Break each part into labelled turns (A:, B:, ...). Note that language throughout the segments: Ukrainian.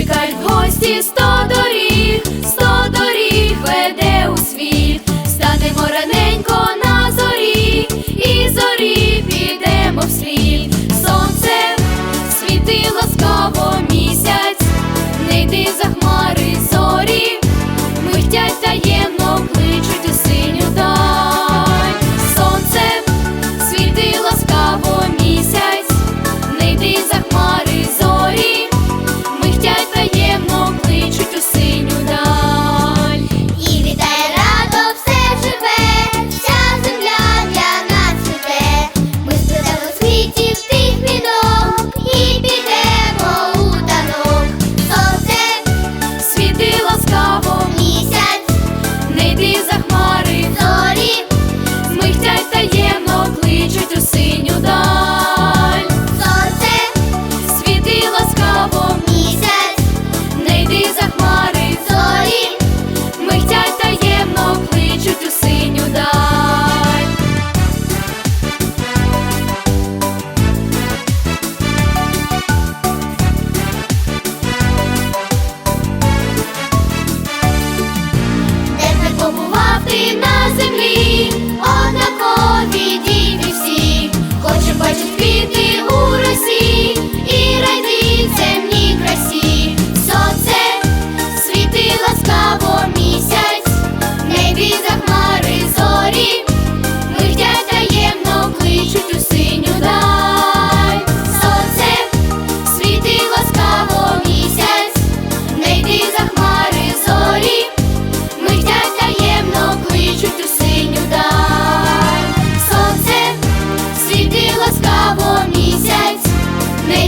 A: Чекають гості. Прощай, поедем.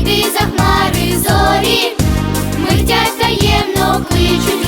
A: Іди за хмари зорі, митя таємно кличуть.